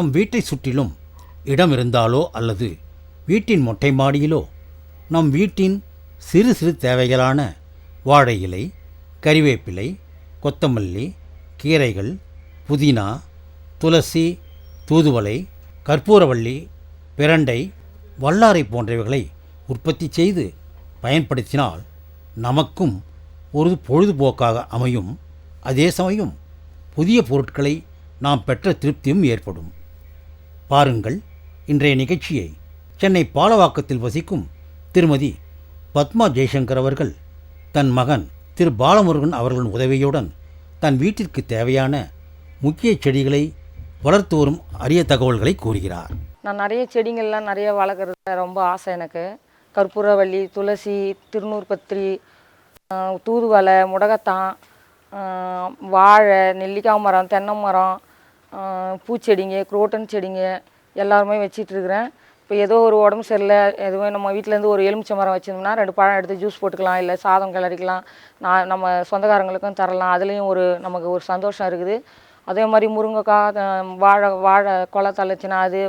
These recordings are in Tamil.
நம் வீட்டை சுற்றிலும் இடம் இருந்தாலோ அல்லது வீட்டின் மொட்டை மாடியிலோ நம் வீட்டின் சிறு சிறு தேவைகளான வாழை இலை கறிவேப்பிலை கொத்தமல்லி கீரைகள் புதினா துளசி தூதுவளை கற்பூரவள்ளி பிரண்டை வல்லாரை போன்றவைகளை உற்பத்தி செய்து பயன்படுத்தினால் நமக்கும் ஒரு பொழுதுபோக்காக அமையும். அதே சமயம் புதிய பொருட்களை நாம் பெற்ற திருப்தியும் ஏற்படும். பாருங்கள் இன்றைய நிகழ்ச்சியை சென்னை பாலவாக்கத்தில் வசிக்கும் திருமதி பத்மா ஜெய்சங்கர் அவர்கள் தன் மகன் திரு பாலமுருகன் அவர்களின் உதவியுடன் தன் வீட்டிற்கு தேவையான முக்கிய செடிகளை வளர்த்து வரும் அரிய தகவல்களை கூறுகிறார். நான் நிறைய செடிங்கள்லாம் நிறைய வளர்க்குறது ரொம்ப ஆசை எனக்கு. கற்பூரவள்ளி துளசி திருநூற்பத்திரி தூதுவலை தூதுவளை முடகத்தான் வாழை நெல்லிக்காய் மரம் தென்னை மரம் பூச்செடிங்க குரோட்டன் செடிங்க எல்லாருமே வச்சிட்டு இருக்கிறேன் இப்போ ஏதோ ஒரு உடம்பு சரியில்லை எதுவும் நம்ம வீட்டிலேருந்து ஒரு எலுமிச்சை மரம் வச்சிருந்தோம்னா ரெண்டு பழம் எடுத்து ஜூஸ் போட்டுக்கலாம் இல்லை சாதம் கிளறிக்கலாம். நான் நம்ம சொந்தக்காரங்களுக்கும் தரலாம். அதுலேயும் ஒரு நமக்கு ஒரு சந்தோஷம் இருக்குது. அதே மாதிரி முருங்கைக்காய் வாழை வாழை கொலை தள்ளிச்சுன்னா அது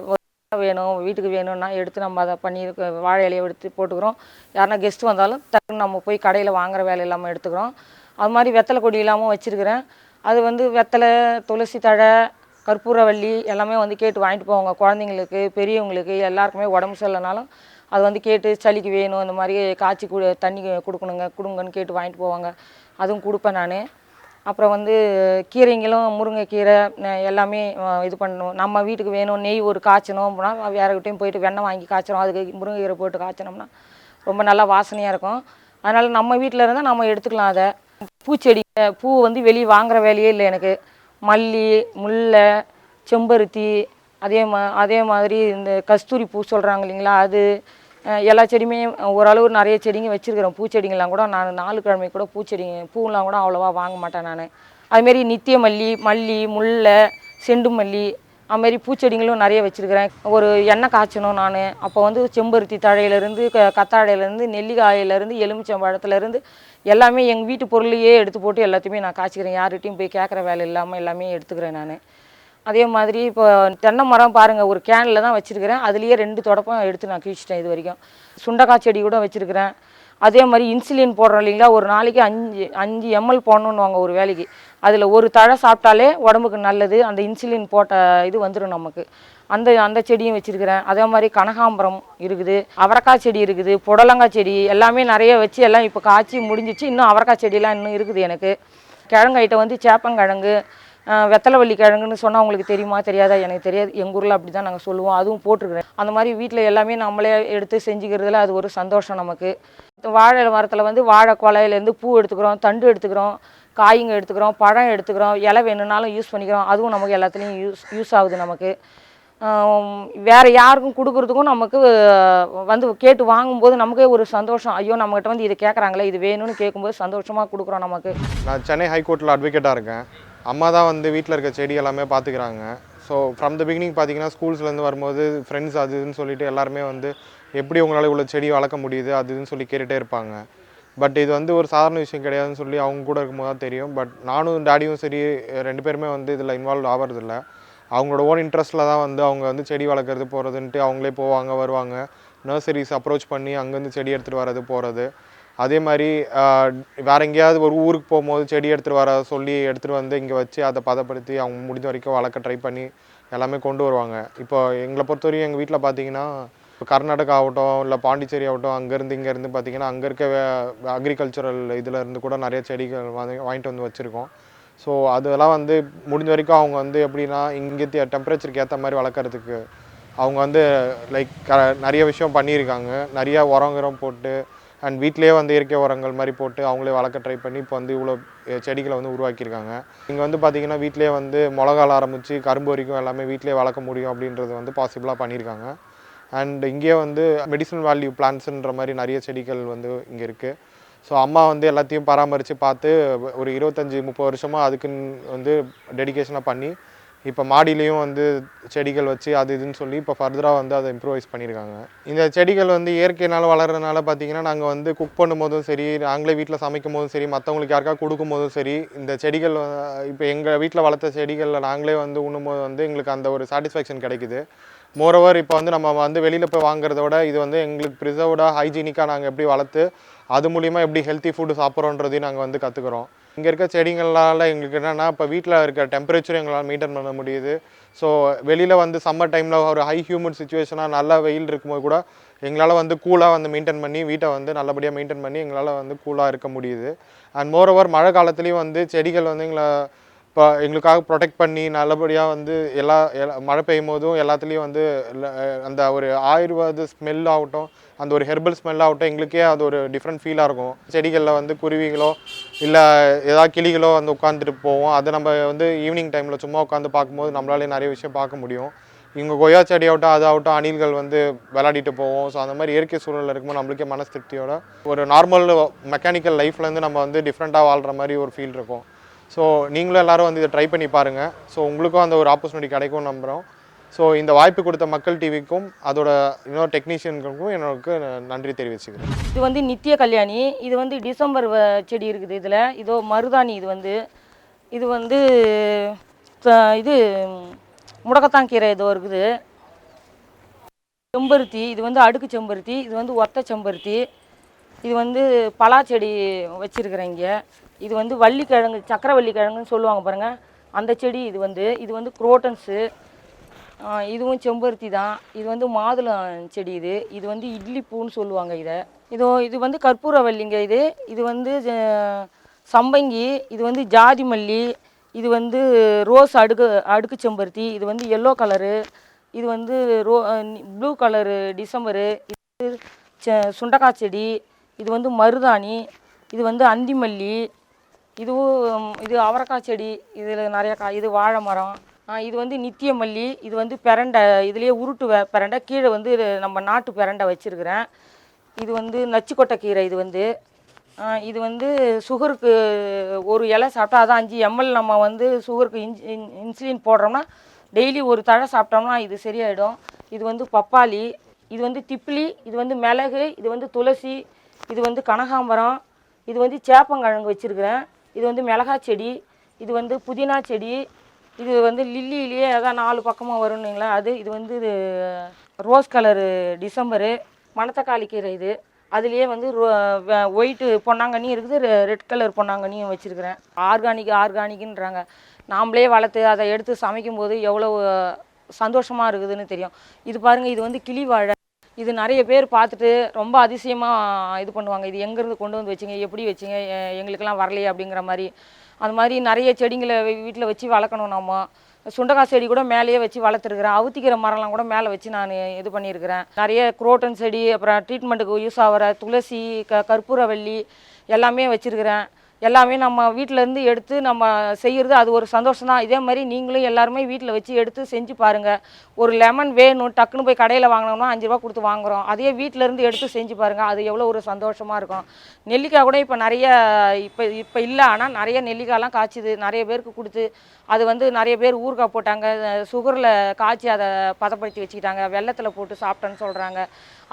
வேணும் வீட்டுக்கு வேணும்னா எடுத்து நம்ம அதை பண்ணி வாழை இலையை எடுத்து போட்டுக்கிறோம். யாருன்னா கெஸ்ட் வந்தாலும் டக்குன்னு நம்ம போய் கடையில் வாங்குற வேலை இல்லாமல் எடுத்துக்கிறோம். அது மாதிரி வெத்தலை கொடி இல்லாமல் வச்சுருக்கிறேன். அது வந்து வெத்தலை துளசி தழை கற்பூரவள்ளி எல்லாமே வந்து கேட்டு வாங்கிட்டு போவாங்க. குழந்தைங்களுக்கு பெரியவங்களுக்கு எல்லாருக்குமே உடம்பு சரியில்லைனாலும் அது வந்து கேட்டு சளிக்கு வேணும் இந்த மாதிரி காய்ச்சி கு தண்ணி கொடுக்கணுங்க கொடுங்கன்னு கேட்டு வாங்கிட்டு போவாங்க. அதுவும் கொடுப்பேன் நான். அப்புறம் வந்து கீரைங்களும் முருங்கைக்கீரை எல்லாமே இது பண்ணணும். நம்ம வீட்டுக்கு வேணும் நெய் ஒரு காய்ச்சணும் அப்படின்னா வேறகிட்டையும் போயிட்டு வெண்ணெய் வாங்கி காய்ச்சணும் அதுக்கு முருங்கைக்கீரை போட்டு காய்ச்சினோம்னா ரொம்ப நல்லா வாசனையாக இருக்கும். அதனால் நம்ம வீட்டில் இருந்தால் நம்ம எடுத்துக்கலாம் அதை. பூச்செடி பூ வந்து வெளியே வாங்குகிற வேலையே இல்லை எனக்கு. மல்லி முல்லை செம்பருத்தி அதே மா அதே மாதிரி இந்த கஸ்தூரி பூ சொல்கிறாங்க இல்லைங்களா அது எல்லா செடியுமே ஓரளவு நிறைய செடிங்க வச்சுருக்கிறேன் பூச்செடிங்கெல்லாம் கூட நான் நாலு கிழமை கூட பூச்செடிங்க பூவெலாம் கூட அவ்வளோவா வாங்க மாட்டேன் நான். அதுமாரி நித்திய மல்லி மல்லி முல்லை செண்டு மல்லி அதுமாரி பூச்செடிங்களும் நிறைய வச்சுருக்கிறேன். ஒரு எண்ணெய் காய்ச்சணும் நான். அப்போ வந்து செம்பருத்தி தழையிலேருந்து க கத்தாழையிலேருந்து நெல்லிக்காயிலேருந்து எலுமிச்சம்பழத்துலேருந்து எல்லாமே எங்கள் வீட்டு பொருளையே எடுத்து போட்டு எல்லாத்தையுமே நான் காய்ச்சிக்கிறேன். யார்கிட்டையும் போய் கேட்குற வேலை இல்லாமல் எல்லாமே எடுத்துக்கிறேன் நான். அதே மாதிரி இப்போ தென்னை மரம் பாருங்கள் ஒரு கேனில் தான் வச்சுருக்கிறேன். அதுலேயே ரெண்டு தொடப்பம் எடுத்து நான் கிழிச்சிட்டேன் இது வரைக்கும். சுண்டக்காய் செடி கூட வச்சுருக்கிறேன். அதே மாதிரி இன்சுலின் போடுறோம் இல்லைங்களா? ஒரு நாளைக்கு அஞ்சு அஞ்சு எம்எல் போடணுன்னுவாங்க ஒரு வேலைக்கு. அதில் ஒரு தழை சாப்பிட்டாலே உடம்புக்கு நல்லது. அந்த இன்சுலின் போட்ட இது வந்துடும் நமக்கு. அந்த அந்த செடியும் வச்சுருக்கிறேன். அதே மாதிரி கனகாம்பரம் இருக்குது. அவரைக்காய் செடி இருக்குது. புடலங்காய் செடி எல்லாமே நிறைய வச்சு எல்லாம் இப்போ காய்ச்சி முடிஞ்சிச்சு. இன்னும் அவரைக்காய் செடியெல்லாம் இன்னும் இருக்குது எனக்கு. கிழங்கு ஐட்டம் வந்து சேப்பங்கிழங்கு வெத்தலைவள்ளி கிழங்குன்னு சொன்னால் உங்களுக்கு தெரியுமா? தெரியாதா? எனக்கு தெரியாது. எங்கள் ஊரில் அப்படி தான் நாங்கள் சொல்லுவோம். அதுவும் போட்டிருக்கிறேன். அந்த மாதிரி வீட்டில் எல்லாமே நம்மளே எடுத்து செஞ்சுக்கிறதுல அது ஒரு சந்தோஷம் நமக்கு. வாழை மரத்தில் வந்து வாழை கொலையிலேருந்து பூ எடுத்துக்கிறோம் தண்டு எடுத்துக்கிறோம் காய்ங்க எடுத்துக்கிறோம் பழம் எடுத்துக்கிறோம் இலை வேணும்னாலும் யூஸ் பண்ணிக்கிறோம். அதுவும் நமக்கு எல்லாத்துலேயும் யூஸ் யூஸ் ஆகுது நமக்கு. வேறு வேற யாருக்கும் கொடுக்குறதுக்கும் நமக்கு வந்து கேட்டு வாங்கும்போது நமக்கே ஒரு சந்தோஷம். ஐயோ நம்மகிட்ட வந்து இது கேட்குறாங்களே இது வேணும்னு கேட்கும்போது சந்தோஷமாக கொடுக்குறோம் நமக்கு. நான் சென்னை ஹைகோர்ட்டில் அட்வொகேட்டாக இருக்கேன். அம்மா தான் வந்து வீட்டில் இருக்க செடி எல்லாமே பார்த்துக்கிறாங்க ஸோ ஃப்ரம் த பிகினிங் பார்த்தீங்கன்னா ஸ்கூல்ஸ்லேருந்து வரும்போது ஃப்ரெண்ட்ஸ் அது இதுன்னு சொல்லிட்டு எல்லாருமே வந்து எப்படி உங்களால் இவ்வளோ செடி வளர்க்க முடியுது அது இதுன்னு சொல்லி கேட்டுகிட்டே இருப்பாங்க. பட் இது வந்து ஒரு சாதாரண விஷயம் கிடையாதுன்னு சொல்லி அவங்க கூட இருக்கும்போது தான் தெரியும். பட் நானும் டேடியும் சரி ரெண்டு பேருமே வந்து இதில் இன்வால்வ் ஆகிறதில்ல அவங்களோட ஓன் இன்ட்ரெஸ்ட்டில் தான் வந்து அவங்க வந்து செடி வளர்க்குறது போகிறதுன்ட்டு அவங்களே போவாங்க வருவாங்க. நர்சரிஸ் அப்ரோச் பண்ணி அங்கேருந்து செடி எடுத்துகிட்டு வர்றது போகிறது அதே மாதிரி வேறு எங்கேயாவது ஒரு ஊருக்கு போகும்போது செடி எடுத்துகிட்டு வர சொல்லி எடுத்துகிட்டு வந்து இங்கே வச்சு அதை பதப்படுத்தி அவங்க முடிஞ்ச வரைக்கும் வளர்க்க ட்ரை பண்ணி எல்லாமே கொண்டு வருவாங்க. இப்போ எங்களை பொறுத்தவரையும் எங்கள் வீட்டில் பார்த்தீங்கன்னா இப்போ கர்நாடகா ஆகட்டும் இல்லை பாண்டிச்சேரி ஆகட்டும் அங்கேருந்து இங்கேருந்து பார்த்தீங்கன்னா அங்கே இருக்க அக்ரிகல்ச்சரல் இதில் இருந்து கூட நிறைய செடிகள் வாங்கி வாங்கிட்டு வந்து வச்சுருக்கோம். ஸோ அதெல்லாம் வந்து முடிஞ்ச வரைக்கும் அவங்க வந்து எப்படின்னா இங்கே டெம்பரேச்சருக்கு ஏற்ற மாதிரி வளர்க்குறதுக்கு அவங்க வந்து லைக் நிறைய விஷயம் பண்ணியிருக்காங்க. நிறையா உரம் உரம் போட்டு அண்ட் வீட்டிலேயே வந்து இயற்கை உரங்கள் மாதிரி போட்டு அவங்களே வளர்க்க ட்ரை பண்ணி இப்போ வந்து இவ்வளோ செடிகளை வந்து உருவாக்கியிருக்காங்க. இங்கே வந்து பார்த்திங்கன்னா வீட்டிலே வந்து மிளகால ஆரம்பித்து கரும்பு வரைக்கும் எல்லாமே வீட்டிலேயே வளர்க்க முடியும் அப்படின்றது வந்து பாசிபிளாக பண்ணியிருக்காங்க. அண்ட் இங்கேயே வந்து மெடிசனல் வேல்யூ பிளான்ஸுன்ற மாதிரி நிறைய செடிகள் வந்து இங்கே இருக்குது ஸோ அம்மா வந்து எல்லாத்தையும் பராமரித்து பார்த்து ஒரு இருபத்தஞ்சி முப்பது வருஷமாக அதுக்குன்னு வந்து டெடிகேஷனாக பண்ணி இப்போ மாடியிலையும் வந்து செடிகள் வச்சு அது இதுன்னு சொல்லி இப்போ ஃபர்தராக வந்து அதை இம்ப்ரூவைஸ் பண்ணியிருக்காங்க இந்த செடிகள் வந்து இயற்கையினால் வளர்கிறதுனால பார்த்தீங்கன்னா நாங்கள் வந்து குக் பண்ணும்போதும் சரி நாங்களே வீட்டில் சமைக்கும் போதும் சரி மற்றவங்களுக்கு யாருக்கா கொடுக்கும்போதும் சரி இந்த செடிகள் இப்போ எங்கள் வீட்டில் வளர்த்த செடிகளில் நாங்களே வந்து உண்ணும்போது வந்து எங்களுக்கு அந்த ஒரு சாட்டிஸ்ஃபேக்ஷன் கிடைக்குது. மோரோவர் இப்போ வந்து நம்ம வந்து வெளியில் போய் வாங்குறத விட இது வந்து எங்களுக்கு ப்ரிசர்வ்டாக ஹைஜீனிக்காக நாங்கள் எப்படி வளர்த்து அது மூலிமா எப்படி ஹெல்த்தி ஃபுட்டு சாப்பிட்றோன்றதையும் நாங்கள் வந்து கற்றுக்குறோம் இங்கே இருக்க செடிங்களால் எங்களுக்கு என்னென்னா இப்போ வீட்டில் இருக்க டெம்பரேச்சர் எங்களால் மெயின்டைன் பண்ண முடியுது. ஸோ வெளியில் வந்து சம்மர் டைமில் ஒரு ஹை ஹியூமன் சுச்சுவேஷனாக நல்லா வெயில் இருக்கும்போது கூட எங்களால் வந்து கூலாக வந்து மெயின்டைன் பண்ணி வீட்டை வந்து நல்லபடியாக மெயின்டைன் பண்ணி எங்களால் வந்து கூலாக இருக்க முடியுது. அண்ட் மோரோவர் மழை காலத்துலேயும் வந்து செடிகள் வந்து எங்களை இப்போ எங்களுக்காக ப்ரொடெக்ட் பண்ணி நல்லபடியாக வந்து எல்லா எல்லா மழை பெய்யும் போதும் எல்லாத்துலேயும் வந்து அந்த ஒரு ஆயுர்வேத ஸ்மெல் ஆகட்டும் அந்த ஒரு ஹெர்பல் ஸ்மெல்லாகட்டும் எங்களுக்கே அது ஒரு டிஃப்ரெண்ட் ஃபீலாக இருக்கும். செடிகளில் வந்து குருவிகளோ இல்லை ஏதாவது கிளிகளோ வந்து உட்காந்துட்டு போவோம். அதை நம்ம வந்து ஈவினிங் டைமில் சும்மா உட்காந்து பார்க்கும்போது நம்மளாலே நிறைய விஷயம் பார்க்க முடியும். இங்கே கொய்யா செடி ஆகட்டும் அது ஆகட்டும் அணில்கள் வந்து விளையாடிட்டு போவோம். ஸோ அந்த மாதிரி இயற்கை சூழலில் இருக்கும்போது நம்மளுக்கே மனசு திருப்தியோட ஒரு நார்மல் மெக்கானிக்கல் லைஃப்லேருந்து நம்ம வந்து டிஃப்ரெண்ட்டாக வாழ்கிற மாதிரி ஒரு ஃபீல் இருக்கும். ஸோ நீங்களும் எல்லாரும் வந்து இதை ட்ரை பண்ணி பாருங்கள் ஸோ உங்களுக்கும் அந்த ஒரு ஆப்பர்ச்சுனிட்டி கிடைக்கும் நம்புகிறோம் ஸோ இந்த வாய்ப்பு கொடுத்த மக்கள் டிவிக்கும் அதோட இன்னொரு டெக்னீஷியனுக்கும் எனக்கு நன்றி தெரிவிச்சுக்கிறேன். இது வந்து நித்திய கல்யாணி இது வந்து டிசம்பர் வ- செடி இருக்குது இதில். இதோ மருதாணி இது வந்து. இது வந்து இது முடக்கத்தான் கீரை ஏதோ இருக்குது. செம்பருத்தி இது வந்து அடுக்கு செம்பருத்தி இது வந்து ஒத்த செம்பருத்தி. இது வந்து பலா செடி இங்கே. இது வந்து வள்ளிக்கிழங்கு சக்கரவள்ளி கிழங்குன்னு சொல்லுவாங்க பாருங்கள் அந்த செடி இது வந்து இது வந்து குரோட்டன்ஸு. இதுவும் செம்பருத்தி தான் இது வந்து மாதுளம் செடி இது இது வந்து இட்லி பூன்னு சொல்லுவாங்க இதை இதோ இது வந்து கற்பூரவல்லிங்க இது இது வந்து சம்பங்கி இது வந்து ஜாதி மல்லி இது வந்து ரோஸ் அடுக்கு அடுக்கு செம்பருத்தி இது வந்து எல்லோ கலரு இது வந்து ரோ ப்ளூ கலரு டிசம்பரு இது சுண்டக்காய் செடி இது வந்து மருதாணி இது வந்து அந்திமல்லி இதுவும் இது அவரைக்காய் செடி இதில் நிறைய காய் இது வாழை மரம் இது வந்து நித்திய மல்லி இது வந்து பெரண்டை இதுலேயே உருட்டு வெ- கீழே வந்து இது நம்ம நாட்டு பெரண்டை வச்சுருக்கிறேன் இது வந்து நச்சுக்கொட்டை கீரை இது வந்து இது வந்து சுகருக்கு ஒரு இலை சாப்பிட்டா அதான் அஞ்சு எம்எல் நம்ம வந்து சுகருக்கு இன்ஸ் இன்சுலின் போடுறோம்னா டெய்லி ஒரு தழை சாப்பிட்டோம்னா இது சரியாயிடும் இது வந்து பப்பாளி இது வந்து திப்பிலி இது வந்து மிளகு இது வந்து துளசி இது வந்து கனகாம்பரம் இது வந்து சேப்பங்கிழங்கு வச்சுருக்கிறேன் இது வந்து மிளகா செடி இது வந்து புதினா செடி இது வந்து லில்லியிலேயே அதான் நாலு பக்கமாக வரும்னுங்களா அது இது வந்து இது ரோஸ் கலரு டிசம்பரு மணத்தக்காளி கீரை இது. அதுலேயே வந்து ஒயிட்டு பொன்னாங்கண்ணியும் இருக்குது ரெட் கலர் பொன்னாங்கண்ணியும் வச்சுருக்கிறேன். ஆர்கானிக் ஆர்கானிக்ன்றாங்க நாம்ளே வளர்த்து அதை எடுத்து சமைக்கும்போது எவ்வளோ சந்தோஷமாக இருக்குதுன்னு தெரியும். இது பாருங்கள் இது வந்து கிளி வாழை இது நிறைய பேர் பார்த்துட்டு ரொம்ப அதிசயமாக இது பண்ணுவாங்க. இது எங்கேருந்து கொண்டு வந்து வச்சிங்க? எப்படி வச்சிங்க? எங்களுக்கெல்லாம் வரலையே அப்படிங்கிற மாதிரி அந்த மாதிரி நிறைய செடிங்களை வீட்டில் வச்சு வளர்க்கணும் நம்ம. சுண்டக்காய் செடி கூட மேலேயே வச்சு வளர்த்துருக்குறேன். அவுத்திக்கிற மரம்லாம் கூட மேலே வச்சு நான் இது பண்ணியிருக்கிறேன். நிறைய குரோட்டன் செடி அப்புறம் ட்ரீட்மெண்ட்டுக்கு யூஸ் ஆகிற துளசி க கற்பூரவல்லி எல்லாமே வச்சுருக்கிறேன். எல்லாமே நம்ம வீட்டிலேருந்து எடுத்து நம்ம செய்கிறது அது ஒரு சந்தோஷம் தான் இதே மாதிரி நீங்களும் எல்லாருமே வீட்டில் வச்சு எடுத்து செஞ்சு பாருங்கள் ஒரு லெமன் வேணும் டக்குன்னு போய் கடையில் வாங்கினோம்னா அஞ்சு ரூபா கொடுத்து வாங்குறோம். அதே வீட்டிலேருந்து எடுத்து செஞ்சு பாருங்கள் அது எவ்வளோ ஒரு சந்தோஷமாக இருக்கும். நெல்லிக்காய் கூட இப்போ நிறைய இப்போ இப்போ இல்லை. ஆனால் நிறைய நெல்லிக்காய்லாம் காய்ச்சிது. நிறைய பேருக்கு கொடுத்து அது வந்து நிறைய பேர் ஊறுகாய் போட்டாங்க. சுகரில் காய்ச்சி அதை பதப்படுத்தி வச்சுக்கிட்டாங்க. வெள்ளத்தில் போட்டு சாப்பிட்டேன்னு சொல்கிறாங்க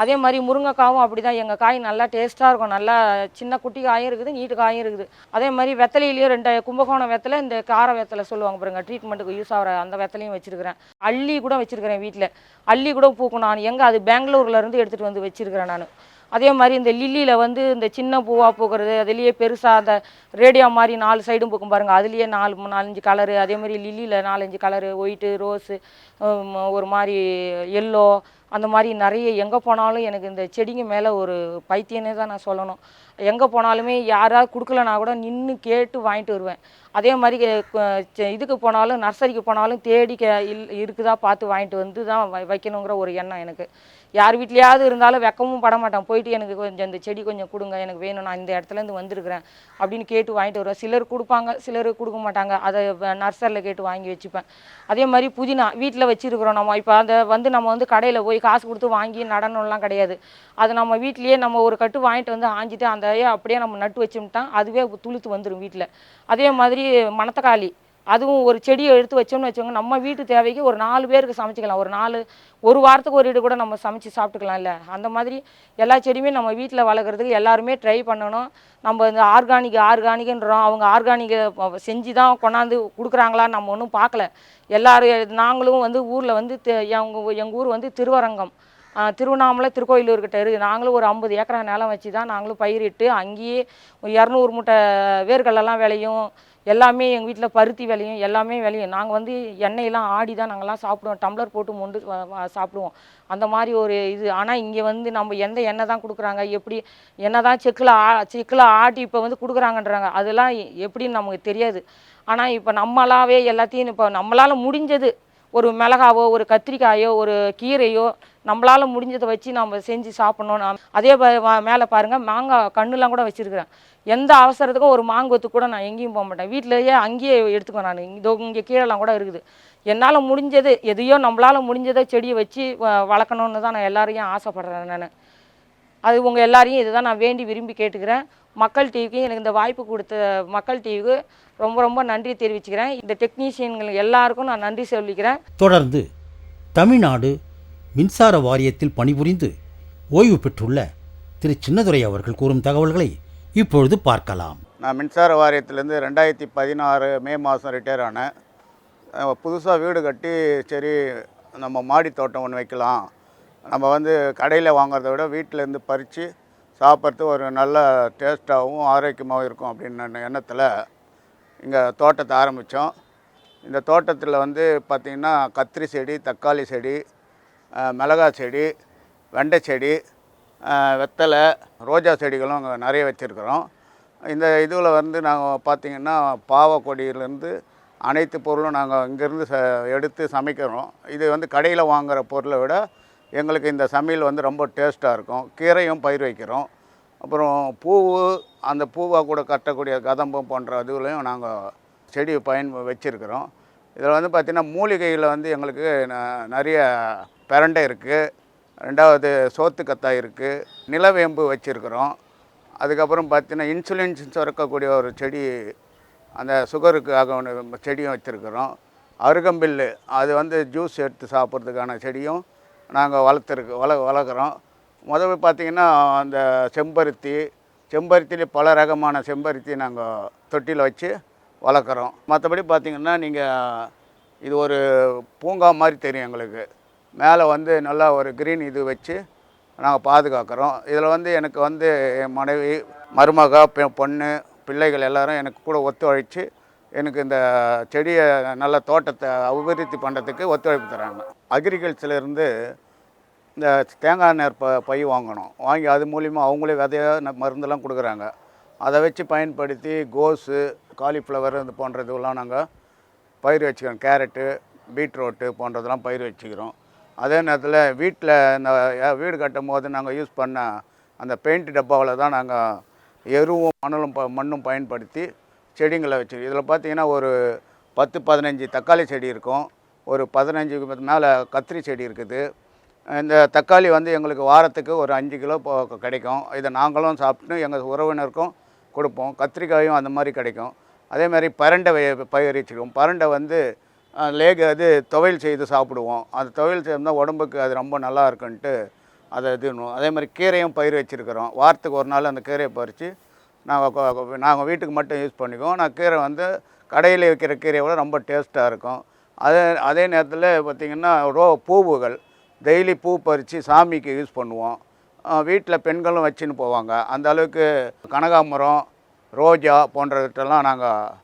அதே மாதிரி முருங்கைக்காவும் அப்படி தான் எங்கள் காய் நல்லா டேஸ்ட்டாக இருக்கும். நல்லா சின்ன குட்டி காயும் இருக்குது நீட்டு காயும் இருக்குது. அதே மாதிரி வெத்தலையிலையும் ரெண்டு கும்பகோணம் வெத்தலை இந்த கார வெத்தலை சொல்லுவாங்க பாருங்க ட்ரீட்மெண்ட்டுக்கு யூஸ் ஆகிற அந்த வெத்தலையும் வச்சுருக்கிறேன். அள்ளி கூட வச்சுருக்கிறேன் வீட்டில் அள்ளி கூட பூக்கும் நான். எங்கே? அது பெங்களூர்லேருந்து எடுத்துகிட்டு வந்து வச்சுருக்கிறேன் நான். அதே மாதிரி இந்த லில்லியில் வந்து இந்த சின்ன பூவாக பூக்கிறது அதுலேயே பெருசாக அந்த ரேடியோ மாதிரி நாலு சைடும் பூக்கும் பாருங்கள் அதுலேயே நாலு நாலஞ்சு கலரு அதே மாதிரி லில்லியில் நாலஞ்சு கலரு ஒயிட்டு ரோஸு ஒரு மாதிரி எல்லோ அந்த மாதிரி நிறைய எங்கே போனாலும் எனக்கு இந்த செடிங்க மேலே ஒரு பைத்தியனே தான் நான் சொல்லணும். எங்கே போனாலுமே யாராவது கொடுக்கலனா கூட நின்று கேட்டு வாங்கிட்டு வருவேன். அதே மாதிரி இதுக்கு போனாலும் நர்சரிக்கு போனாலும் தேடி கே இல் இருக்குதா பார்த்து வாங்கிட்டு வந்து தான் வைக்கணுங்கிற ஒரு எண்ணம் எனக்கு. யார் வீட்லையாவது இருந்தாலும் வெக்கமும் படமாட்டான். போயிட்டு எனக்கு கொஞ்சம் இந்த செடி கொஞ்சம் கொடுங்க எனக்கு வேணும் நான் இந்த இடத்துலேருந்து வந்திருக்கிறேன் அப்படின்னு கேட்டு வாங்கிட்டு வருவேன் சிலர் கொடுப்பாங்க சிலர் கொடுக்க மாட்டாங்க. அதை நர்சரியில் கேட்டு வாங்கி வச்சுப்பேன். அதே மாதிரி புதினா வீட்டில் வச்சுருக்குறோம் நம்ம. இப்போ அதை வந்து நம்ம வந்து கடையில் போய் காசு கொடுத்து வாங்கி நடனம்லாம் கிடையாது. அது நம்ம வீட்லேயே நம்ம ஒரு கட்டு வாங்கிட்டு வந்து ஆஞ்சிட்டு அந்த அப்படியே நம்ம நட்டு வச்சுட்டான் அதுவே துளுத்து வந்துடும் வீட்டில் அதே மாதிரி மணத்தக்காளி அதுவும் ஒரு செடியை எடுத்து வச்சோம்னு வச்சோங்க நம்ம வீட்டு தேவைக்கு ஒரு நாலு பேருக்கு சமைச்சிக்கலாம். ஒரு நாலு ஒரு வாரத்துக்கு ஒரு வீடு கூட நம்ம சமைச்சு சாப்பிட்டுக்கலாம் இல்லை. அந்த மாதிரி எல்லா செடியுமே நம்ம வீட்டில் வளர்க்குறதுக்கு எல்லாருமே ட்ரை பண்ணணும். நம்ம இந்த ஆர்கானிக் ஆர்கானிக்ன்றோம் அவங்க ஆர்கானிக்கை செஞ்சு தான் கொண்டாந்து கொடுக்குறாங்களா நம்ம ஒன்றும் பார்க்கல எல்லோரும் நாங்களும் வந்து ஊரில் வந்து எங்கள் எங்கள் ஊர் வந்து திருவரங்கம். திருவண்ணாமலை திருக்கோயிலூர்கிட்ட இருக்குது நாங்களும் ஒரு ஐம்பது ஏக்கரா நிலம் வச்சு தான் நாங்களும் பயிரிட்டு அங்கேயே ஒரு இரநூறு மூட்டை வேர்க்கடலெல்லாம் விளையும். எல்லாமே எங்கள் வீட்டில் பருத்தி விளையும் எல்லாமே விளையும். நாங்கள் வந்து எண்ணெயெல்லாம் ஆடி தான் நாங்கள்லாம் சாப்பிடுவோம். டம்ளர் போட்டு மொண்டு சாப்பிடுவோம். அந்த மாதிரி ஒரு இது. ஆனால் இங்கே வந்து நம்ம எந்த எண்ணெய் தான் கொடுக்குறாங்க எப்படி என்ன தான் செக்கில் ஆ செக்கில் ஆட்டி இப்போ வந்து கொடுக்குறாங்கன்றாங்க. அதெல்லாம் எப்படின்னு நமக்கு தெரியாது. ஆனால் இப்போ நம்மளாவே எல்லாத்தையும் இப்போ நம்மளால் முடிஞ்சது ஒரு மிளகாவோ ஒரு கத்திரிக்காயோ ஒரு கீரையோ நம்மளால் முடிஞ்சதை வச்சு நம்ம செஞ்சு சாப்பிட்ணும். நான் அதே மேலே பாருங்கள் மாங்காய் கண்ணுலாம் கூட வச்சுருக்கிறேன். எந்த அவசரத்துக்கும் ஒரு மாங்கொத்து கூட நான் எங்கேயும் போக மாட்டேன். வீட்டிலேயே அங்கேயே எடுத்துக்குவேன் நான். இதோ இங்கே கீழெல்லாம் கூட இருக்குது. என்னால் முடிஞ்சது எதையோ நம்மளால் முடிஞ்சதை செடியை வச்சு வ- வளர்க்கணுன்னு தான் நான் எல்லாரையும் ஆசைப்பட்றேன் நான். அது உங்கள் எல்லாரையும் இதுதான் நான் வேண்டி விரும்பி கேட்டுக்கிறேன். மக்கள் டிவிக்கு எனக்கு இந்த வாய்ப்பு கொடுத்த மக்கள் டிவிக்கு ரொம்ப ரொம்ப நன்றி தெரிவிச்சுக்கிறேன். இந்த டெக்னீஷியன்கள் எல்லாருக்கும் நான் நன்றி சொல்லிக்கிறேன். தொடர்ந்து தமிழ்நாடு மின்சார வாரியத்தில் பணிபுரிந்து ஓய்வு பெற்றுள்ள திரு சின்னதுரை அவர்கள் கூறும் தகவல்களை இப்பொழுது பார்க்கலாம். நான் மின்சார வாரியத்திலேருந்து ரெண்டாயிரத்தி பதினாறு மே மாதம் ரிட்டையர் ஆனேன். புதுசாக வீடு கட்டி சரி நம்ம மாடி தோட்டம் ஒன்று வைக்கலாம். நம்ம வந்து கடையில் வாங்குறத விட வீட்டிலேருந்து பறித்து சாப்பிட்றது ஒரு நல்ல டேஸ்ட்டாகவும் ஆரோக்கியமாகவும் இருக்கும் அப்படின்னு எண்ணத்தில் இங்கே தோட்டத்தை ஆரம்பித்தோம். இந்த தோட்டத்தில் வந்து பார்த்திங்கன்னா கத்திரி செடி தக்காளி செடி மிளகா செடி வெண்டை செடி வெத்தலை ரோஜா செடிகளும் அங்கே நிறைய வச்சுருக்குறோம். இந்த இதில் வந்து நாங்கள் பார்த்திங்கன்னா பாவக்கொடியிலேருந்து அனைத்து பொருளும் நாங்கள் இங்கேருந்து ச எடுத்து சமைக்கிறோம். இது வந்து கடையில் வாங்குகிற பொருளை விட எங்களுக்கு இந்த சமையல் வந்து ரொம்ப டேஸ்ட்டாக இருக்கும். கீரையும் பயிர் வைக்கிறோம். அப்புறம் பூவு அந்த பூவாக கூட கட்டக்கூடிய கதம்பம் போன்ற இதுகளையும் நாங்கள் செடி பயன் வச்சுருக்கிறோம். இதில் வந்து பார்த்திங்கன்னா மூலிகையில் வந்து எங்களுக்கு ந- நிறைய பிரண்டை இருக்குது ரெண்டாவது சோத்துக்கத்தாய் இருக்குது நிலவேம்பு வச்சுருக்கிறோம். அதுக்கப்புறம் பார்த்திங்கன்னா இன்சுலின் சுரக்கக்கூடிய ஒரு செடி அந்த சுகருக்காக ஒன்று செடியும் வச்சுருக்கிறோம். அருகம்பில்லு அது வந்து ஜூஸ் எடுத்து சாப்பிட்றதுக்கான செடியும் நாங்கள் வளர்த்துருக்கு வள வளர்க்குறோம். முதல்ல பார்த்திங்கன்னா அந்த செம்பருத்தி செம்பருத்திலே பல ரகமான செம்பருத்தி நாங்கள் தொட்டியில் வச்சு வளர்க்குறோம். மற்றபடி பார்த்திங்கன்னா நீங்கள் இது ஒரு பூங்கா மாதிரி தெரியும் எங்களுக்கு. மேலே வந்து நல்லா ஒரு க்ரீன் இது வச்சு நாங்கள் பாதுகாக்கிறோம். இதில் வந்து எனக்கு வந்து என் மனைவி மருமக பெ- பொண்ணு பிள்ளைகள் எல்லோரும் எனக்கு கூட ஒத்துழைச்சு எனக்கு இந்த செடியை நல்ல தோட்டத்தை அபிவிருத்தி பண்ணுறதுக்கு ஒத்துழைப்பு தராங்க. அக்ரிகல்ச்சர்லேருந்து இந்த தேங்காய் எண்ணெய் ப பை வாங்கணும். வாங்கி அது மூலிமா அவங்களே விதையாக மருந்தெல்லாம் கொடுக்குறாங்க. அதை வச்சு பயன்படுத்தி கோஸு காலிஃப்ளவர் இது போன்ற இதுவெல்லாம் நாங்கள் பயிர் வச்சுக்கிறோம். கேரட்டு பீட்ரூட்டு போன்றதெல்லாம் பயிர் வச்சுக்கிறோம். அதே நேரத்தில் வீட்டில் இந்த வீடு கட்டும் போது நாங்கள் யூஸ் பண்ண அந்த பெயிண்ட் டப்பாவில் தான் நாங்கள் எருவும் மணலும் ப மண்ணும் பயன்படுத்தி செடிங்களை வச்சு இதில் பார்த்தீங்கன்னா ஒரு பத்து பதினஞ்சு தக்காளி செடி இருக்கும். ஒரு பதினஞ்சு மேலே கத்திரி செடி இருக்குது. இந்த தக்காளி வந்து எங்களுக்கு வாரத்துக்கு ஒரு அஞ்சு கிலோ கிடைக்கும். இதை நாங்களும் சாப்பிட்டு எங்கள் உறவினருக்கும் கொடுப்போம். கத்திரிக்காயும் அந்த மாதிரி கிடைக்கும். அதே மாதிரி பரண்டை வே- பரண்டை வந்து லேக அது துவையல் செய்து சாப்பிடுவோம். அது துவையல் செய்தால் உடம்புக்கு அது ரொம்ப நல்லா இருக்குன்ட்டு அதை இது பண்ணுவோம். அதே மாதிரி கீரையும் பயிர் வச்சுருக்கிறோம். வாரத்துக்கு ஒரு நாள் அந்த கீரையை பறித்து நாங்கள் நாங்கள் வீட்டுக்கு மட்டும் யூஸ் பண்ணிக்குவோம். நான் கீரை வந்து கடையில் விற்கிற கீரையை விட ரொம்ப டேஸ்ட்டாக இருக்கும். அதே அதே நேரத்தில் பார்த்திங்கன்னா ரோ பூவுகள். டெய்லி பூ பறித்து சாமிக்கு யூஸ் பண்ணுவோம். வீட்டில் பெண்களும் வச்சுன்னு போவாங்க. அந்த அளவுக்கு கனகாமரம் ரோஜா போன்றவற்றெல்லாம் நாங்கள்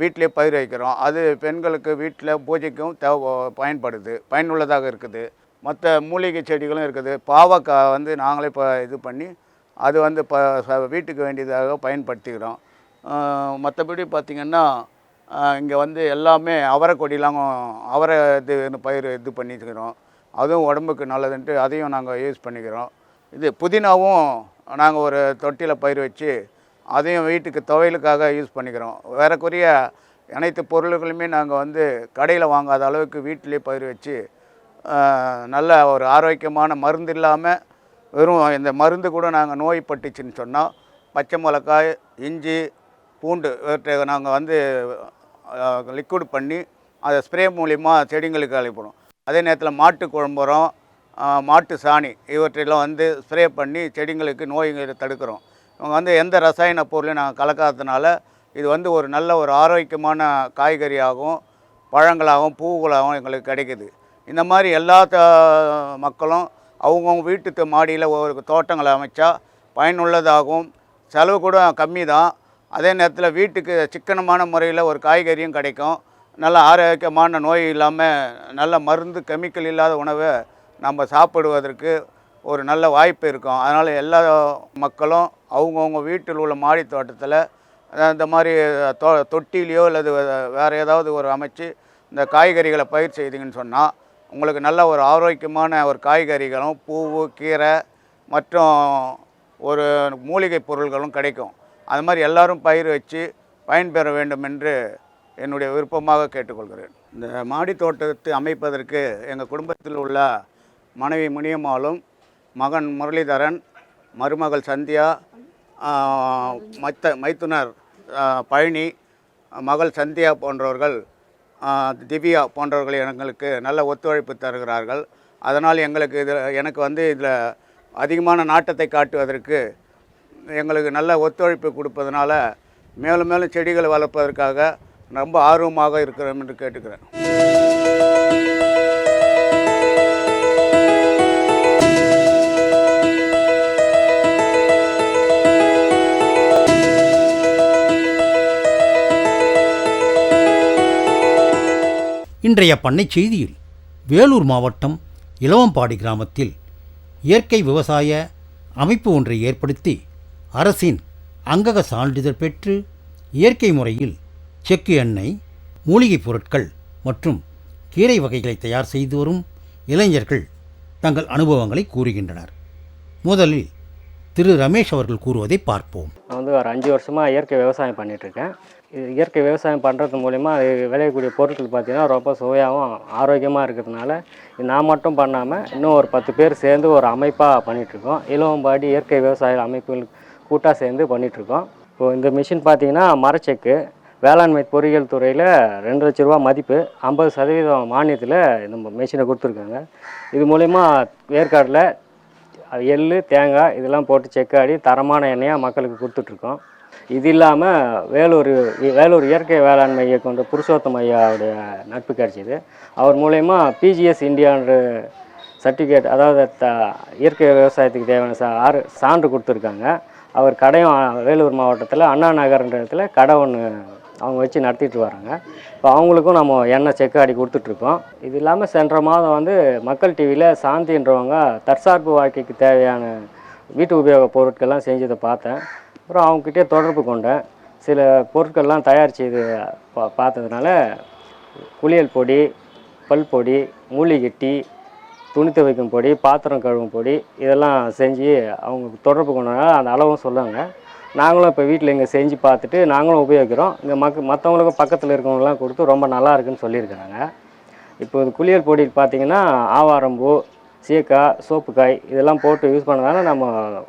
வீட்டிலே பயிர் வைக்கிறோம். அது பெண்களுக்கு வீட்டில் பூஜைக்கும் தேவை பயன்படுது. பயனுள்ளதாக இருக்குது. மற்ற மூலிகை செடிகளும் இருக்குது. பாவக்காய் வந்து நாங்களே இப்போ இது பண்ணி அது வந்து இப்போ வீட்டுக்கு வேண்டியதாக பயன்படுத்திக்கிறோம். மற்றபடி பார்த்திங்கன்னா இங்கே வந்து எல்லாமே அவரை கொடிலாம் அவரை இது பயிர் இது பண்ணிக்கிறோம். அதுவும் உடம்புக்கு நல்லதுன்ட்டு அதையும் நாங்கள் யூஸ் பண்ணிக்கிறோம். இது புதினாவும் நாங்கள் ஒரு தொட்டியில் பயிர் வச்சு அதையும் வீட்டுக்கு துவையலுக்காக யூஸ் பண்ணிக்கிறோம். வேறக்குரிய அனைத்து பொருள்களுமே நாங்கள் வந்து கடையில் வாங்காத அளவுக்கு வீட்டிலே பயிர் வச்சு நல்ல ஒரு ஆரோக்கியமான மருந்து இல்லாமல் வெறும் இந்த மருந்து கூட நாங்கள் நோய் பட்டுச்சுன்னு சொன்னால் பச்சை மிளகாய் இஞ்சி பூண்டு இவற்றை நாங்கள் வந்து லிக்விட் பண்ணி அதை ஸ்ப்ரே மூலிமா செடிங்களுக்கு அழைப்போம் அதே நேரத்தில் மாட்டு குழம்புறம் மாட்டு சாணி இவற்றையெல்லாம் வந்து ஸ்ப்ரே பண்ணி செடிங்களுக்கு நோய்களை தடுக்கிறோம். இவங்க வந்து எந்த ரசாயன பொருளையும் நாங்கள் கலக்காததுனால இது வந்து ஒரு நல்ல ஒரு ஆரோக்கியமான காய்கறியாகவும் பழங்களாகவும் பூவுகளாகவும் எங்களுக்கு கிடைக்குது. இந்த மாதிரி எல்லா மக்களும் அவங்கவுங்க வீட்டுக்கு மாடியில் ஒரு தோட்டங்களை அமைச்சா பயனுள்ளதாகவும் செலவு கூட கம்மி தான் அதே நேரத்தில் வீட்டுக்கு சிக்கனமான முறையில் ஒரு காய்கறியும் கிடைக்கும். நல்ல ஆரோக்கியமான நோய் இல்லாமல் நல்ல மருந்து கெமிக்கல் இல்லாத உணவை நம்ம சாப்பிடுவதற்கு ஒரு நல்ல வாய்ப்பு இருக்கும். அதனால் எல்லா மக்களும் அவங்கவுங்க வீட்டில் உள்ள மாடி தோட்டத்தில் இந்த மாதிரி தொ தொட்டிலையோ அல்லது வேறு ஏதாவது ஒரு அமைச்சு இந்த காய்கறிகளை பயிர் செய்தீங்கன்னு சொன்னால் உங்களுக்கு நல்ல ஒரு ஆரோக்கியமான ஒரு காய்கறிகளும் பூவு கீரை மற்றும் ஒரு மூலிகை பொருள்களும் கிடைக்கும். அது மாதிரி எல்லோரும் பயிர் வச்சு பயன்பெற வேண்டும் என்று என்னுடைய விருப்பமாக கேட்டுக்கொள்கிறேன். இந்த மாடி தோட்டத்தை அமைப்பதற்கு எங்கள் குடும்பத்தில் உள்ள மனைவி முனியம்மாளும் மகன் முரளிதரன் மருமகள் சந்தியா மைத்த மைத்துனர் பழனி மகள் சந்தியா போன்றவர்கள் திவ்யா போன்றவர்கள் எங்களுக்கு நல்ல ஒத்துழைப்பு தருகிறார்கள். அதனால் எங்களுக்கு இது எனக்கு வந்து இதில் அதிகமான நாட்டத்தை காட்டுவதற்கு எங்களுக்கு நல்ல ஒத்துழைப்பு கொடுப்பதனால மேலும் மேலும் செடிகளை வளர்ப்பதற்காக ரொம்ப ஆர்வமாக இருக்கிறோம் என்று கேட்டுக்கிறேன். இன்றைய பண்ணை செய்தியில் வேலூர் மாவட்டம் இளவம்பாடி கிராமத்தில் இயற்கை விவசாய அமைப்பு ஒன்றை ஏற்படுத்தி அரசின் அங்கக சான்றிதழ் பெற்று இயற்கை முறையில் செக்கு எண்ணெய் மூலிகைப் பொருட்கள் மற்றும் கீரை வகைகளை தயார் செய்து வரும் இளைஞர்கள் தங்கள் அனுபவங்களை கூறுகின்றனர். முதலில் திரு. ரமேஷ் அவர்கள் கூறுவதை பார்ப்போம். நான் வந்து ஒரு அஞ்சு வருஷமாக இயற்கை விவசாயம் பண்ணிகிட்ருக்கேன் இது இயற்கை விவசாயம் பண்ணுறது மூலிமா அது விளையக்கூடிய பொருட்கள் பார்த்திங்கன்னா ரொம்ப சுவையாகவும் ஆரோக்கியமாக இருக்கிறதுனால நான் மட்டும் பண்ணாமல் இன்னும் ஒரு பத்து பேர் சேர்ந்து ஒரு அமைப்பாக பண்ணிகிட்ருக்கோம் இலவம்பாடி இயற்கை விவசாய அமைப்புகள் கூட்டாக சேர்ந்து பண்ணிகிட்ருக்கோம் இப்போது இந்த மிஷின் பார்த்திங்கன்னா மரச்செக்கு வேளாண்மை பொறியியல் துறையில் ரெண்டு லட்ச ரூபா மதிப்பு ஐம்பது சதவீதம் மானியத்தில் நம்ம மிஷினை கொடுத்துருக்காங்க. இது மூலயமா ஏற்காடில் எள் தேங்காய் இதெல்லாம் போட்டு செக்காடி தரமான எண்ணெயாக மக்களுக்கு கொடுத்துட்ருக்கோம். இது இல்லாமல் வேலூர் வேலூர் இயற்கை வேளாண்மை இயக்குன்ற புருஷோத்தம் ஐயாவுடைய நட்பு கிடைச்சிது அவர் மூலயமா பிஜிஎஸ் இந்தியான்ற சர்டிஃபிகேட் அதாவது த இயற்கை விவசாயத்துக்கு தேவையான சா ஆறு சான்று கொடுத்துருக்காங்க. அவர் கடையும் வேலூர் மாவட்டத்தில் அண்ணா நகர்ன்ற இடத்துல கடை ஒன்று அவங்க வச்சு நடத்திட்டு வராங்க. இப்போ அவங்களுக்கும் நம்ம எண்ணெய் செக்கு அடி கொடுத்துட்ருக்கோம். இது இல்லாமல் சென்ற மாதம் வந்து மக்கள் டிவியில் சாந்தின்றவங்க தற்சார்பு வாழ்க்கைக்கு தேவையான வீட்டு உபயோக பொருட்கள்லாம் செஞ்சதை பார்த்தேன். அப்புறம் அவங்கக்கிட்டே தொடர்பு கொண்டேன். சில பொருட்கள்லாம் தயார் செய்து பா பார்த்ததுனால குளியல் பொடி பல் பொடி மூலிகை டீ துணி துவைக்கும் பொடி பாத்திரம் கழுவும் பொடி இதெல்லாம் செஞ்சு அவங்க தொடர்பு கொண்டனால அந்த அளவும் சொல்லுவாங்க நாங்களும் இப்போ வீட்டில் இங்கே செஞ்சு பார்த்துட்டு நாங்களும் உபயோகிக்கிறோம். இங்கே மக்க மற்றவங்களுக்கும் பக்கத்தில் இருக்கவங்களாம் கொடுத்து ரொம்ப நல்லா இருக்குன்னு சொல்லியிருக்கிறாங்க. இப்போ இது குளியல் பொடியில் பார்த்தீங்கன்னா ஆவாரம்பூ சீக்காய் சோப்புக்காய் இதெல்லாம் போட்டு யூஸ் பண்ணதால நம்ம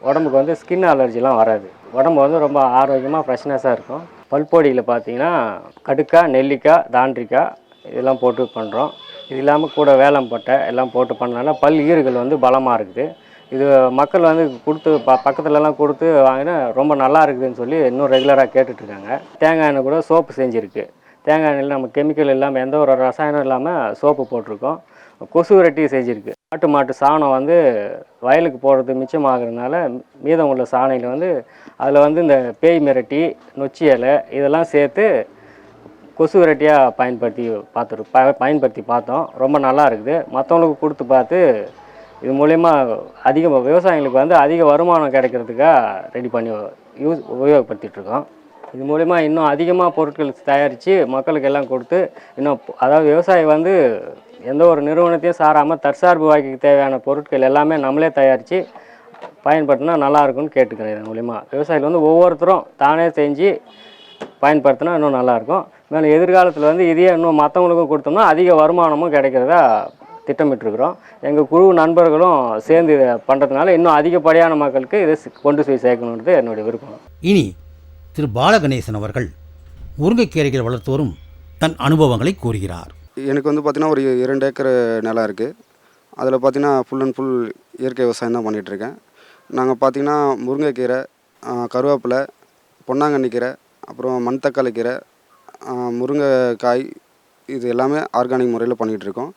உடம்புக்கு வந்து ஸ்கின் அலர்ஜிலாம் வராது. உடம்பு வந்து ரொம்ப ஆரோக்கியமாக ஃப்ரெஷ்னஸாக இருக்கும். பல்பொடியில் பார்த்தீங்கன்னா கடுக்காய் நெல்லிக்காய் தாண்டிக்காய் இதெல்லாம் போட்டு பண்ணுறோம் இது இல்லாமல் கூட வேலம்பட்டை எல்லாம் போட்டு பண்ணனால பல் ஈறுகள் வந்து பலமாக இருக்குது. இது மக்கள் வந்து கொடுத்து ப பக்கத்துலலாம் கொடுத்து வாங்கினா ரொம்ப நல்லா இருக்குதுன்னு சொல்லி இன்னும் ரெகுலராக கேட்டுட்ருக்காங்க. தேங்காய் எண்ணெய் கூட சோப்பு செஞ்சுருக்கு. தேங்காய் எண்ணெயில் நம்ம கெமிக்கல் இல்லாமல் எந்த ஒரு ரசாயனம் இல்லாமல் சோப்பு போட்டிருக்கோம். கொசு விரட்டி செஞ்சுருக்கு. ஆட்டு மாட்டு சாணம் வந்து வயலுக்கு போடுறது மிச்சமாகறதுனால மீதம் உள்ள சாணையில் வந்து அதில் வந்து இந்த பேய் மிரட்டி நொச்சி இலை இதெல்லாம் சேர்த்து கொசு விரட்டியாக பயன்படுத்தி பார்த்துரு ப பயன்படுத்தி பார்த்தோம். ரொம்ப நல்லா இருக்குது. மற்றவங்களுக்கு கொடுத்து பார்த்து இது மூலயமா அதிக விவசாயிகளுக்கு வந்து அதிக வருமானம் கிடைக்கிறதுக்காக ரெடி பண்ணி யூஸ் உபயோகப்படுத்திகிட்ருக்கோம் இது மூலயமா இன்னும் அதிகமாக பொருட்கள் தயாரித்து மக்களுக்கு எல்லாம் கொடுத்து இன்னும் அதாவது விவசாயி வந்து எந்த ஒரு நிறுவனத்தையும் சாராமல் தற்சார்பு வாழ்க்கைக்கு தேவையான பொருட்கள் எல்லாமே நம்மளே தயாரித்து பயன்படுத்தினா நல்லா இருக்கும்னு கேட்டுக்கிறேன் இதன் மூலிமா விவசாயிகள் வந்து ஒவ்வொருத்தரும் தானே செஞ்சு பயன்படுத்தினா இன்னும் நல்லாயிருக்கும் மேலும் எதிர்காலத்தில் வந்து இதையே இன்னும் மற்றவங்களுக்கும் கொடுத்தோம்னா அதிக வருமானமும் கிடைக்கிறதா திட்டமிட்டிருக்கிறோம். எங்கள் குழு நண்பர்களும் சேர்ந்து இதை பண்ணுறதுனால இன்னும் அதிகப்படியான மக்களுக்கு இதை கொண்டு போய் சேர்க்கணுன்றது என்னுடைய விருப்பம். இனி திரு பாலகணேசன் அவர்கள் முருங்கைக்கீரைகள் வளர்த்து வரும் தன் அனுபவங்களை கூறுகிறார். எனக்கு வந்து பார்த்திங்கன்னா ஒரு இரண்டு ஏக்கர் நிலம் இருக்குது அதில் பார்த்திங்கன்னா ஃபுல் அண்ட் ஃபுல் இயற்கை விவசாயம் தான் பண்ணிகிட்ருக்கேன் நாங்கள் பார்த்திங்கன்னா முருங்கைக்கீரை கருவேப்பிலை பொன்னாங்கண்ணி கீரை அப்புறம் மண் தக்காளி கீரை முருங்கைக்காய் இது எல்லாமே ஆர்கானிக் முறையில் பண்ணிகிட்ருக்கோம்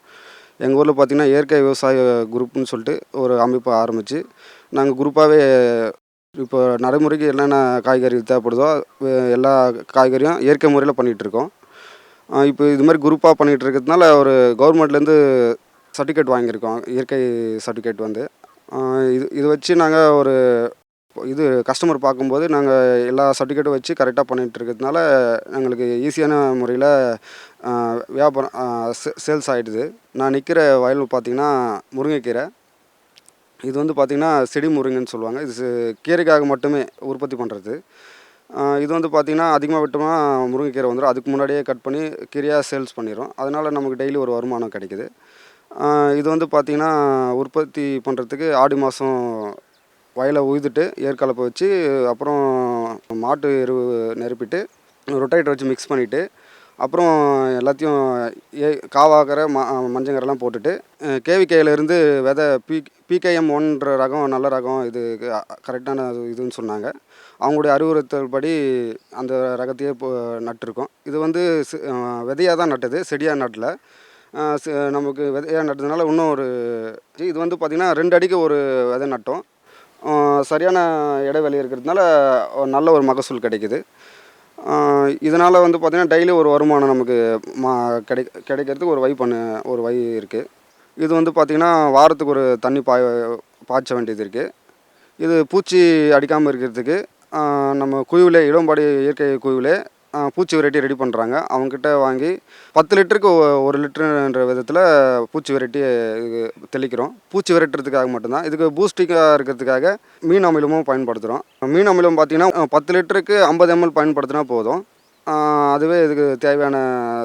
எங்கள் ஊரில் பார்த்திங்கன்னா இயற்கை விவசாய குரூப்னு சொல்லிட்டு ஒரு அமைப்பை ஆரம்பித்து நாங்கள் குரூப்பாகவே இப்போ நடைமுறைக்கு என்னென்ன காய்கறி தேவைப்படுதோ எல்லா காய்கறியும் இயற்கை முறையில் பண்ணிகிட்ருக்கோம் இப்போ இது மாதிரி குரூப்பாக பண்ணிகிட்டு இருக்கிறதுனால ஒரு கவர்மெண்ட்லேருந்து சர்டிஃபிகேட் வாங்கியிருக்கோம் இயற்கை சர்டிஃபிகேட் வந்து. இது இது வச்சு நாங்கள் ஒரு இது கஸ்டமர் பார்க்கும்போது நாங்கள் எல்லா சர்டிஃபிகேட்டும் வச்சு கரெக்டாக பண்ணிகிட்டு இருக்கிறதுனால எங்களுக்கு ஈஸியான முறையில் வியாபாரம் சேல்ஸ் ஆகிடுது நான் நிற்கிற வயல் பார்த்திங்கன்னா முருங்கைக்கீரை. இது வந்து பார்த்திங்கன்னா செடி முருங்கைன்னு சொல்லுவாங்க. இது கீரைக்காக மட்டுமே உற்பத்தி பண்ணுறது இது வந்து பார்த்திங்கன்னா அதிகமாக விட்டோம்னா முருங்கைக்கீரை வந்துடும் அதுக்கு முன்னாடியே கட் பண்ணி கீரையாக சேல்ஸ் பண்ணிடும் அதனால் நமக்கு டெய்லி ஒரு வருமானம் கிடைக்குது. இது வந்து பார்த்திங்கன்னா உற்பத்தி பண்ணுறதுக்கு ஆடி மாதம் வயலை உழுதுட்டு ஏற்கலப்பை வச்சு அப்புறம் மாட்டு எரு நிரப்பிட்டு ரொட்டேட்டர் வச்சு மிக்ஸ் பண்ணிவிட்டு அப்புறம் எல்லாத்தையும் ஏ காவாக்கரை ம மஞ்சங்கரெல்லாம் போட்டுட்டு கேவிகேயிலேருந்து விதை பி பிகேஎம் ஒன்ற ரகம் நல்ல ரகம் இது கரெக்டான இதுன்னு சொன்னாங்க. அவங்களுடைய அறிவுறுத்தல் படி அந்த ரகத்தையே இப்போ நட்டிருக்கோம். இது வந்து விதையாக தான் நட்டது செடியாக நட்டல. நமக்கு விதையாக நட்டதுனால இன்னும் ஒரு இது வந்து பார்த்திங்கன்னா ரெண்டு அடிக்கு ஒரு விதை நட்டோம். சரியான இடைவெளி இருக்கிறதுனால நல்ல ஒரு மகசூல் கிடைக்குது. இதனால் வந்து பார்த்திங்கன்னா டெய்லி ஒரு வருமானம் நமக்கு மா கிடை கிடைக்கிறதுக்கு ஒரு வை பண்ண ஒரு வை இருக்குது இது வந்து பார்த்திங்கன்னா வாரத்துக்கு ஒரு தண்ணி பாய பாய்ச்ச வேண்டியது இருக்குது இது பூச்சி அடிக்காமல் இருக்கிறதுக்கு நம்ம குயுவிலே இளம்பாடி இயற்கை குயுவிலே பூச்சி வெரைட்டி ரெடி பண்ணுறாங்க அவங்கக்கிட்ட வாங்கி பத்து லிட்டருக்கு ஒ- ஒரு லிட்டருன்ற விதத்தில் பூச்சி வெரைட்டி இது தெளிக்கிறோம். பூச்சி விரட்டுறதுக்காக மட்டும்தான். இதுக்கு பூஸ்டிக்காக இருக்கிறதுக்காக மீன் அமிலமும் பயன்படுத்துகிறோம் மீன் அமிலம் பார்த்திங்கன்னா பத்து லிட்டருக்கு ஐம்பது எம்எல் பயன்படுத்தினா போதும். அதுவே இதுக்கு தேவையான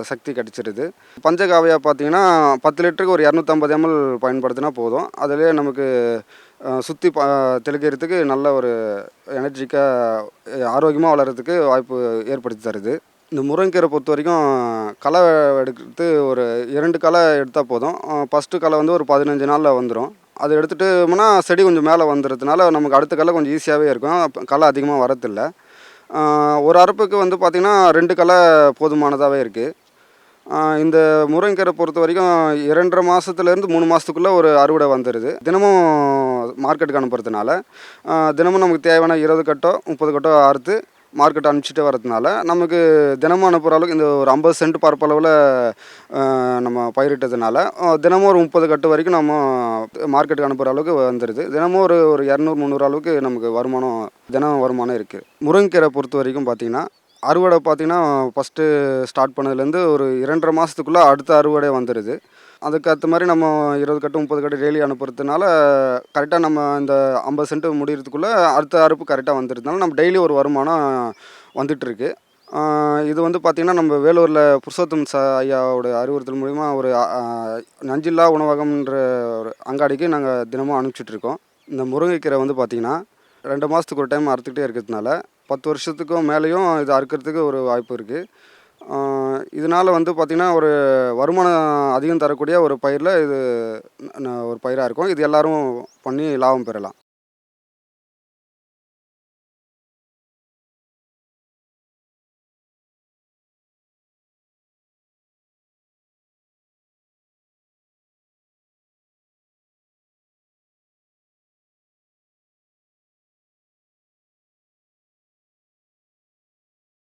சக்தி கிடச்சிருது. பஞ்சகாவியாக பார்த்தீங்கன்னா பத்து லிட்டருக்கு ஒரு இரநூத்தம்பது எம்எல் பயன்படுத்தினா போதும். அதிலே நமக்கு சுற்றி பா தெளிக்கிறதுக்கு நல்ல ஒரு எனர்ஜிக்காக ஆரோக்கியமாக வளர்கிறதுக்கு வாய்ப்பு ஏற்படுத்தி தருது. இந்த முருங்கைக்கீரை பொறுத்த வரைக்கும் களை எடுக்கிறது ஒரு இரண்டு களை எடுத்தால் போதும். ஃபஸ்ட்டு களை வந்து ஒரு பதினஞ்சு நாளில் வந்துடும் அது எடுத்துட்டோம்னா செடி கொஞ்சம் மேலே வந்துடுறதுனால நமக்கு அடுத்த களை கொஞ்சம் ஈஸியாகவே இருக்கும். களை அதிகமாக வரதில்லை. ஒரு அரப்புக்கு வந்து பார்த்திங்கன்னா ரெண்டு களை போதுமானதாகவே இருக்குது இந்த முருங்கைக்கீரை பொறுத்த வரைக்கும் இரண்டரை மாதத்துலேருந்து மூணு மாதத்துக்குள்ளே ஒரு அறுவடை வந்துடுது தினமும் மார்க்கெட்டுக்கு அனுப்புறதுனால தினமும் நமக்கு தேவையான இருபது கட்டோ முப்பது கட்டோ அறுத்து மார்க்கெட் அனுப்பிச்சிட்டு வரதுனால நமக்கு தினமும் அனுப்புகிற அளவுக்கு இந்த ஒரு ஐம்பது சென்ட் பரப்பளவில் நம்ம பயிரிட்டதுனால தினமும் ஒரு முப்பது கட்டு வரைக்கும் நம்ம மார்க்கெட்டுக்கு அனுப்புகிற அளவுக்கு வந்துடுது தினமும் ஒரு ஒரு இரநூறு முந்நூறு அளவுக்கு நமக்கு வருமானம் தினம் வருமானம் இருக்குது முருங்கைக்கீரை பொறுத்த வரைக்கும் பார்த்திங்கன்னா அறுவடை பார்த்திங்கன்னா ஃபஸ்ட்டு ஸ்டார்ட் பண்ணதுலேருந்து ஒரு இரண்டரை மாதத்துக்குள்ளே அடுத்த அறுவடை வந்துடுது அதுக்கு ஏற்ற மாதிரி நம்ம இருபது கட்டு முப்பது கட்டு டெய்லி அனுப்புறதுனால கரெக்டாக நம்ம இந்த ஐம்பது சென்ட் முடிகிறதுக்குள்ளே அடுத்த அறுப்பு கரெக்டாக வந்துடுறதுனால நம்ம டெய்லி ஒரு வருமானம் வந்துட்டுருக்கு. இது வந்து பார்த்திங்கன்னா நம்ம வேலூரில் புருஷோத்தம் ச ஐயாவோட அறிவுறுத்தல் மூலிமா ஒரு நஞ்சில்லா உணவகம்ன்ற ஒரு அங்காடிக்கு நாங்கள் தினமும் அனுப்பிச்சிட்ருக்கோம் இந்த முருங்கைக்கீரை வந்து பார்த்திங்கன்னா ரெண்டு மாதத்துக்கு ஒரு டைம் அறுத்துக்கிட்டே இருக்கிறதுனால பத்து வருஷத்துக்கும் மேலேயும் இது அறுக்கிறதுக்கு ஒரு வாய்ப்பு இருக்குது இதனால் வந்து பார்த்திங்கன்னா ஒரு வருமானம் அதிகம் தரக்கூடிய ஒரு பயிரில் இது ஒரு பயிராக இருக்கும். இது எல்லாரும் பண்ணி லாபம் பெறலாம்.